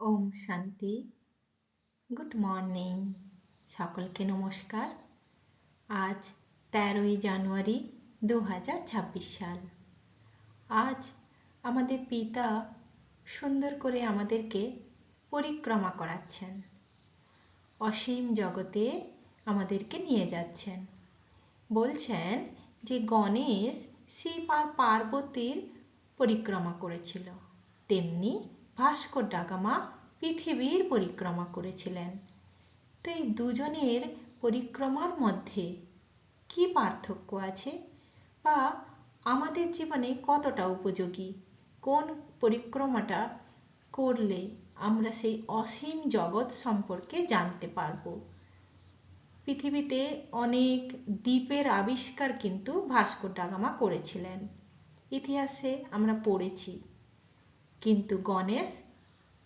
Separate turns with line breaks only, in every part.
ওম শান্তি। Good morning সকলকে নমস্কার। আজ তেরোই জানুয়ারি দু হাজার ছাব্বিশ সাল। আজ আমাদের পিতা সুন্দর করে আমাদেরকে পরিক্রমা করাচ্ছেন। অসীম জগতে আমাদেরকে নিয়ে যাচ্ছেন। বলছেন যে গণেশ শিব আর পার্বতীর পরিক্রমা করেছিল। তেমনি ভাস্কর ডাগামা পৃথিবীর পরিক্রমা করেছিলেন। তো এই দুজনের পরিক্রমার মধ্যে কি পার্থক্য আছে? বা আমাদের জীবনে কতটা উপযোগী? কোন পরিক্রমাটা করলে আমরা সেই অসীম জগৎ সম্পর্কে জানতে পারব? পৃথিবীতে অনেক দ্বীপের আবিষ্কার কিন্তু ভাস্কর ডাগামা করেছিলেন। ইতিহাসে আমরা পড়েছি কিন্তু গণেশ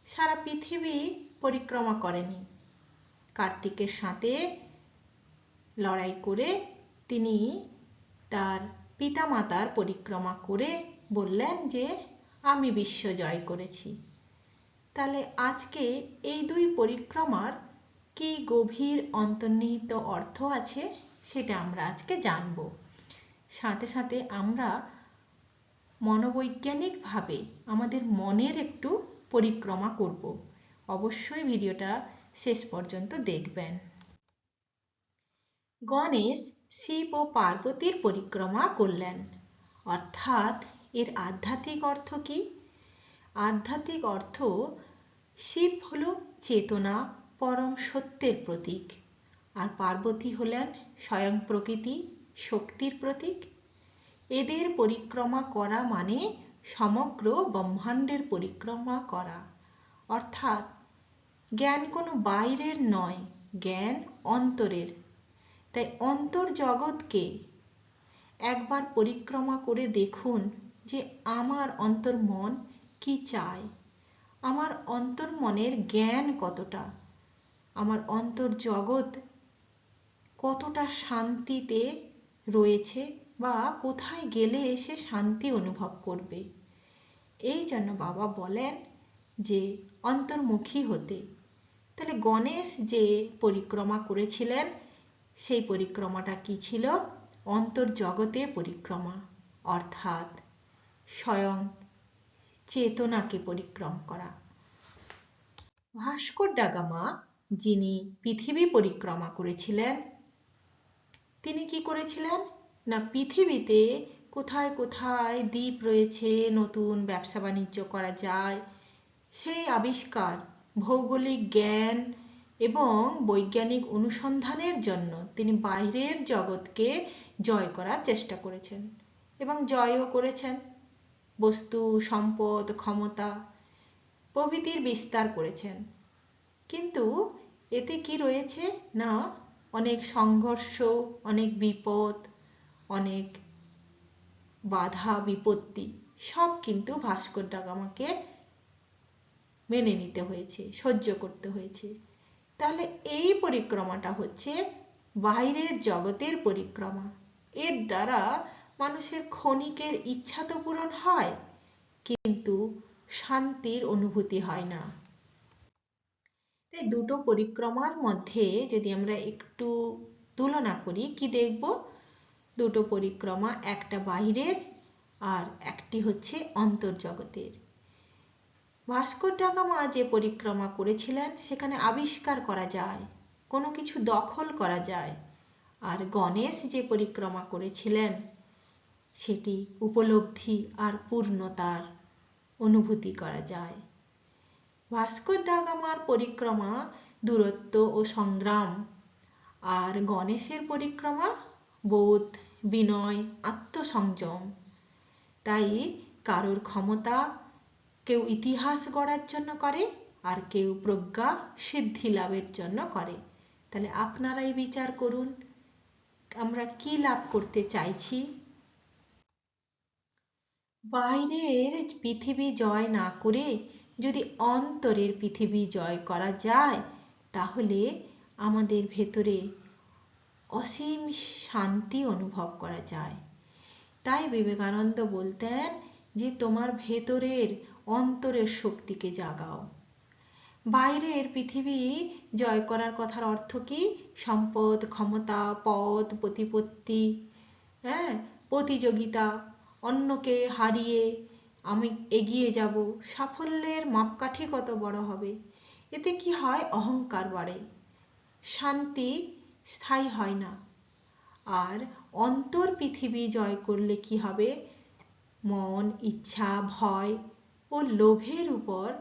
সারা পৃথিবী পরিক্রমা করেনি। কার্তিকের সাথে লড়াই করে তিনি তার পিতামাতার পরিক্রমা করে বললেন যে, আমি বিশ্ব জয় করেছি। তাহলে আজকে এই দুই পরিক্রমার কি গভীর অন্তর্নিহিত অর্থ আছে, সেটা আমরা আজকে জানব। সাথে সাথে আমরা মনোবৈজ্ঞানিকভাবে আমাদের মনের একটু পরিক্রমা করব। অবশ্যই ভিডিওটা শেষ পর্যন্ত দেখবেন। গণেশ শিব ও পার্বতীর পরিক্রমা করলেন। অর্থাৎ এর আধ্যাত্মিক অর্থ কি? আধ্যাত্মিক অর্থ শিব হল চেতনা পরম সত্যের প্রতীক, আর পার্বতী হলেন স্বয়ং প্রকৃতি, শক্তির প্রতীক। এদের পরিক্রমা করা মানে সমগ্র ব্রহ্মাণ্ডের পরিক্রমা করা। অর্থাৎ জ্ঞান কোনো বাইরের নয়, জ্ঞান অন্তরের। তাই অন্তর জগৎকে একবার পরিক্রমা করে দেখুন যে আমার অন্তর মন কি চায়। আমার অন্তর মনের জ্ঞান কতটা? আমার অন্তর জগৎ কতটা শান্তিতে রয়েছে? বা কোথায় গেলে সে শান্তি অনুভব করবে? এই জন্য বাবা বলেন যে, অন্তর্মুখী হতে। তাহলে গণেশ যে পরিক্রমা করেছিলেন, সেই পরিক্রমাটা কি ছিল? অন্তর্জগতে পরিক্রমা, অর্থাৎ স্বয়ং চেতনাকে পরিক্রম করা। ভাস্কর ডাগামা যিনি পৃথিবী পরিক্রমা করেছিলেন, তিনি কি করেছিলেন? না পৃথিবীতে কোথায় কোথায় দ্বীপ রয়েছে, নতুন ব্যবসা বাণিজ্য করা যায়, সেই আবিষ্কার ভৌগোলিক জ্ঞান এবং বৈজ্ঞানিক অনুসন্ধানের জন্য তিনি বাইরের জগৎকে জয় করার চেষ্টা করেছেন এবং জয়ও করেছেন। বস্তু, সম্পদ, ক্ষমতা প্রভৃতির বিস্তার করেছেন। কিন্তু এতে কি রয়েছে না? অনেক সংঘর্ষ, অনেক বিপদ অনেক বাধা, বিপত্তি, সব কিন্তু ভাস্কর ডাগামাকে মেনে নিতে হয়েছে, সহ্য করতে হয়েছে। তাহলে এই পরিক্রমাটা হচ্ছে বাইরের জগতের পরিক্রমা। এর দ্বারা মানুষের ক্ষণিকের ইচ্ছা তো পূরণ হয়, কিন্তু শান্তির অনুভূতি হয় না। তাই দুটো পরিক্রমার মধ্যে যদি আমরা একটু তুলনা করি, কি দেখব? দুটো পরিক্রমা, একটা বাইরের আর একটি হচ্ছে অন্তর্জগতের। ভাস্কর ডাগামা যে পরিক্রমা করেছিলেন, সেখানে আবিষ্কার করা যায়, কোনো কিছু দখল করা যায়। আর গণেশ যে পরিক্রমা করেছিলেন, সেটি উপলব্ধি আর পূর্ণতার অনুভূতি করা যায়। ভাস্কর ডাগামার পরিক্রমা দূরত্ব ও সংগ্রাম, আর গণেশের পরিক্রমা বোধ, বিনয়, আত্মসংযম। তাই কারোর ক্ষমতা কেউ ইতিহাস গড়ার জন্য করে আর কেউ প্রজ্ঞা সিদ্ধি লাভের জন্য করে। তাহলে আপনারাই বিচার করুন, আমরা কি লাভ করতে চাইছি? বাইরের পৃথিবী জয় না করে যদি অন্তরের পৃথিবী জয় করা যায়, তাহলে আমাদের ভেতরে অসীম শান্তি অনুভব করা যায়। তাই বিবেকানন্দ বলতেন যে, তোমার ভেতরের অন্তরের শক্তিকে জাগাও। বাইরের পৃথিবী জয় করার কথার অর্থ কি? সম্পদ, ক্ষমতা, পদ, প্রতিপত্তি হ্যাঁ প্রতিযোগিতা, অন্যকে হারিয়ে আমি এগিয়ে যাব। সাফল্যের মাপকাঠি কত বড় হবে? এতে কি হয়? অহংকার বাড়ে। শান্তি স্থায়ী হয় না। আর অন্তর পৃথিবী জয় করলে কি হবে? মন, ইচ্ছা, ভয় ও লোভের উপর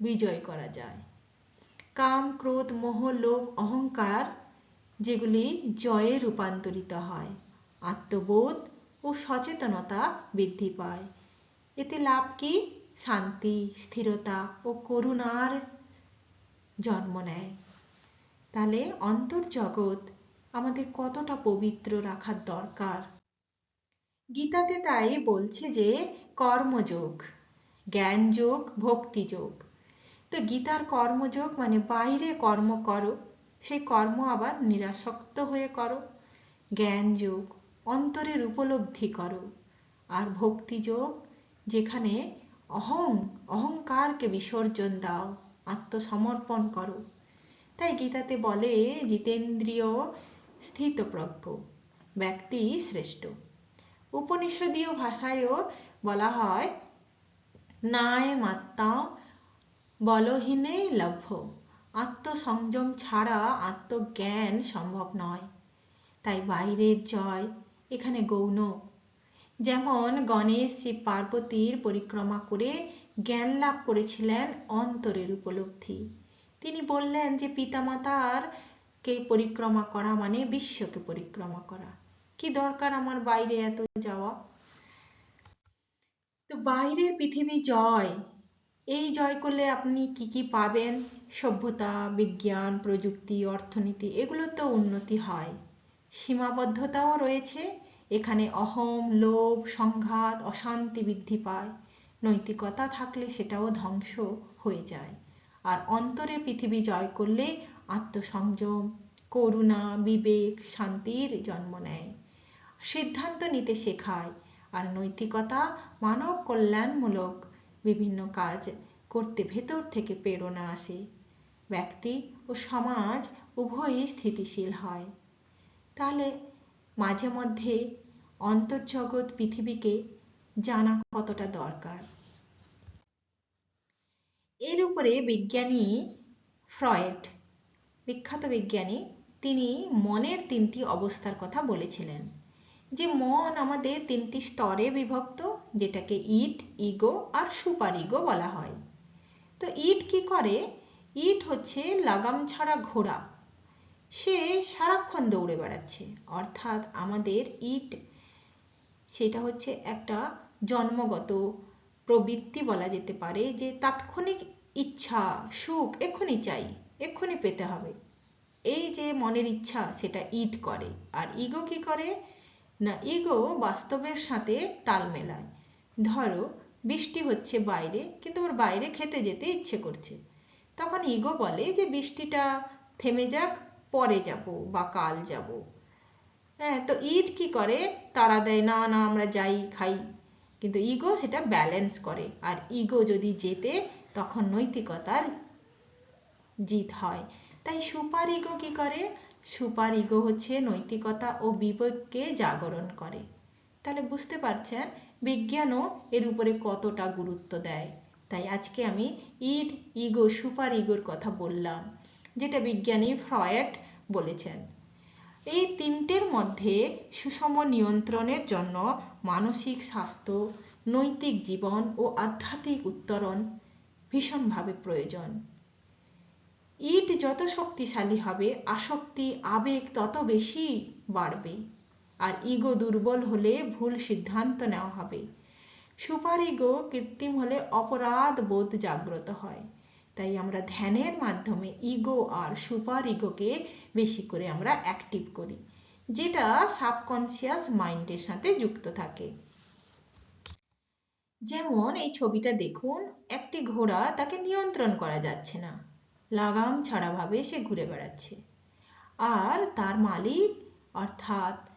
বিজয় করা যায়। কাম, ক্রোধ, মোহ, লোভ, অহংকার যেগুলি জয়ে রূপান্তরিত হয়, আত্মবোধ ও সচেতনতা বৃদ্ধি পায়। এতে লাভ কি? শান্তি, স্থিরতা ও করুণার জন্ম নেয়। তাহলে অন্তর্জগৎ আমাদের কতটা পবিত্র রাখার দরকার? গীতাতে তাই বলছে যে, কর্মযোগ, জ্ঞানযোগ, ভক্তিযোগ। তো গীতার কর্মযোগ মানে বাইরে কর্ম করো, সেই কর্ম আবার নিরাসক্ত হয়ে করো। জ্ঞানযোগ, অন্তরের উপলব্ধি করো। আর ভক্তিযোগ, যেখানে অহং, অহংকারকে বিসর্জন দাও, আত্মসমর্পণ করো। তাই গীতাতে বলে, জিতেন্দ্রীয় স্থিতপ্রজ্ঞ ব্যক্তি শ্রেষ্ঠ। উপনিষদীয় ভাষায়ও বলা হয় নায় মাত্তা বলহীনে লভ্য, আত্মসংযম ছাড়া আত্মজ্ঞান সম্ভব নয়। তাই বাইরের জয়, এখানে গৌণ। যেমন গণেশ শিব পার্বতীর পরিক্রমা করে জ্ঞান লাভ করেছিলেন অন্তরের উপলব্ধি। তিনি বললেন যে পিতামাতার কে পরিক্রমা করা মানে বিশ্বকে পরিক্রমা করা। কি দরকার আমার বাইরে এত যাওয়া? তো বাইরের পৃথিবী জয়। এই জয় করলে আপনি কি কি পাবেন? সভ্যতা, বিজ্ঞান, প্রযুক্তি, অর্থনীতি, এগুলো তো উন্নতি হয়। সীমাবদ্ধতাও রয়েছে। এখানে অহম, লোভ, সংঘাত, অশান্তি বৃদ্ধি পায়। নৈতিকতা থাকলে সেটাও ধ্বংস হয়ে যায়। আর অন্তরে পৃথিবী জয় করলে আত্মসংযম, করুণা, বিবেক, শান্তির জন্ম নেয়। সিদ্ধান্ত নিতে শেখায় আর নৈতিকতা মানব কল্যাণমূলক বিভিন্ন কাজ করতে ভেতর থেকে প্রেরণা আসে। ব্যক্তি ও সমাজ উভয়ই স্থিতিশীল হয়। তাহলে মাঝে মধ্যে অন্তর্জগৎ পৃথিবীকে জানা কতটা দরকার? এর উপরে বিজ্ঞানী ফ্রয়েড, বিখ্যাত বিজ্ঞানী, তিনি মনের তিনটি অবস্থার কথা বলেছিলেন। যে মন আমাদের তিনটি স্তরে বিভক্ত, যেটাকে ইট, ইগো আর সুপার ইগো বলা হয়। তো ইট কি করে? ইট হচ্ছে লাগাম ছাড়া ঘোড়া। সে সারাক্ষণ দৌড়ে বেড়াচ্ছে। অর্থাৎ আমাদের ইট, সেটা হচ্ছে একটা জন্মগত প্রবৃত্তি বলা যেতে পারে যে তাৎক্ষণিক ইচ্ছা, সুখ এক্ষুনি চাই, এক্ষুনি পেতে হবে। এই যে মনের ইচ্ছা, সেটা ইট করে। আর ইগো কি করে? না, ইগো বাস্তবের সাথে তাল মেলায়। ধরো, বৃষ্টি হচ্ছে বাইরে, কিন্তু ওর বাইরে খেতে যেতে ইচ্ছে করছে। তখন ইগো বলে যে বৃষ্টিটা থেমে যাক, পরে যাব বা কাল যাব। হ্যাঁ তো ইট কি করে? তাড়া দেয়, না না, আমরা যাই, খাই। কিন্তু ইগো সেটা ব্যালেন্স করে। আর ইগো যদি জেতে, তখন নৈতিকতার জিত হয়। তাই সুপার ইগো কি করে? সুপার ইগো হচ্ছে নৈতিকতা ও বিবেককে জাগরণ করে। তাহলে বুঝতে পারছেন, বিজ্ঞানও এর উপরে কতটা গুরুত্ব দেয়। তাই আজকে আমি ইড ইগো সুপার ইগোর কথা বললাম, যেটা বিজ্ঞানী ফ্রয়েড বলেছেন। এই তিনটের মধ্যে সুষম নিয়ন্ত্রণের জন্য মানসিক স্বাস্থ্য, নৈতিক জীবন ও আধ্যাত্মিক উত্তরণ ভীষণভাবে প্রয়োজন। ইট যত শক্তিশালী হবে, আসক্তি, আবেগ তত বেশি বাড়বে। আর ইগো দুর্বল হলে ভুল সিদ্ধান্ত নেওয়া হবে। সুপার ইগো কৃত্রিম হলে অপরাধ বোধ জাগ্রত হয়। তাই আমরা ধ্যানের মাধ্যমে ইগো আর সুপার ইগোকে বেশি করে আমরা অ্যাক্টিভ করি। যেটা সাবকনসিয়াস মাইন্ডের সাথে যুক্ত থাকে। যেমন এই ছবিটা দেখুন, একটি ঘোড়া তাকে নিয়ন্ত্রণ করা যাচ্ছে না। লাগাম ছাড়াভাবে সে ঘুরে বেড়াচ্ছে। আর তার মালিক, অর্থাৎ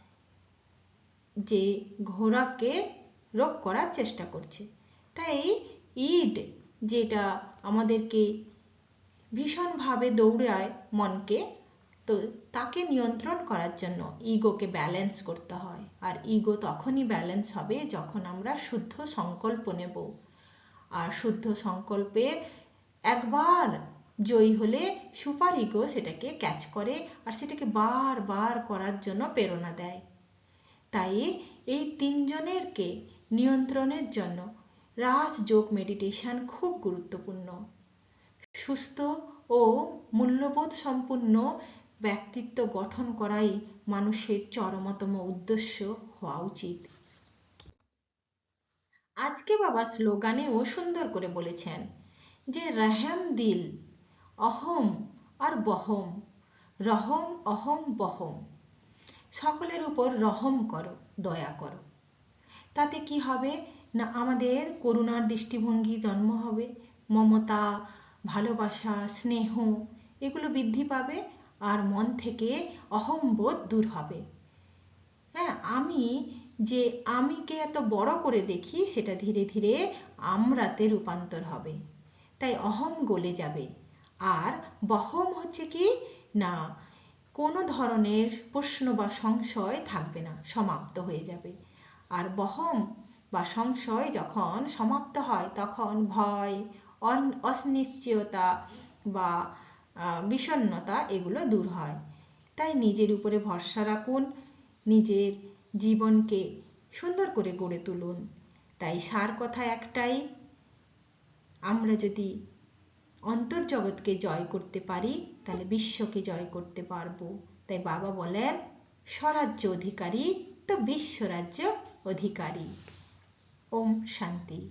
যে ঘোড়াকে রোগ করার চেষ্টা করছে। তাই ইড যেটা আমাদেরকে ভীষণভাবে দৌড়ায় মনকে তো তাকে নিয়ন্ত্রণ করার জন্য ইগোকে ব্যালেন্স করতে হয়। আর ইগো তখনই ব্যালেন্স হবে যখন আমরা শুদ্ধ সংকল্প নেব। আর শুদ্ধ সংকল্পে একবার জয়ী হলে সুপার ইগো সেটাকে ক্যাচ করে আর সেটাকে বার বার করার জন্য প্রেরণা দেয়। তাই এই তিনজনেরকে নিয়ন্ত্রণের জন্য রাজযোগ মেডিটেশন খুব গুরুত্বপূর্ণ। সুস্থ ও মূল্যবোধ সম্পূর্ণ ব্যক্তিত্ব গঠন করাই মানুষের চরমতম উদ্দেশ্য হওয়া উচিত। আজকে বাবা স্লোগানেও সুন্দর করে বলেছেন যে, রহম দিল, অহম আর বহম, রহম, অহম, বহম। সকলের উপর রহম করো, দয়া করো। তাতে কি হবে? না, আমাদের করুণার দৃষ্টিভঙ্গি জন্ম হবে, মমতা, ভালোবাসা, স্নেহ, এগুলো বৃদ্ধি পাবে আর মন থেকে অহম্বোধ দূর হবে। হ্যাঁ আমি যে আমিকে এত বড় করে দেখি, সেটা ধীরে ধীরে আমরাতে রূপান্তর হবে। তাই অহম গলে যাবে। আর বহম হচ্ছে কি? না, কোনো ধরনের প্রশ্ন বা সংশয় থাকবে না, সমাপ্ত হয়ে যাবে। আর বহম বা সংশয় যখন সমাপ্ত হয়, তখন ভয় অনিশ্চয়তা বা বিষণ্নতা এগুলো দূর হয়। তাই নিজের উপরে ভরসা রাখুন, নিজের জীবনকে সুন্দর করে গড়ে তুলুন। তাই সার কথা একটাই, আমরা যদি অন্তর্জগৎকে জয় করতে পারি, তাহলে বিশ্বকে জয় করতে পারব। তাই বাবা বলেন, স্বরাজ্য অধিকারী তো বিশ্বরাজ্য অধিকারী। ওম শান্তি।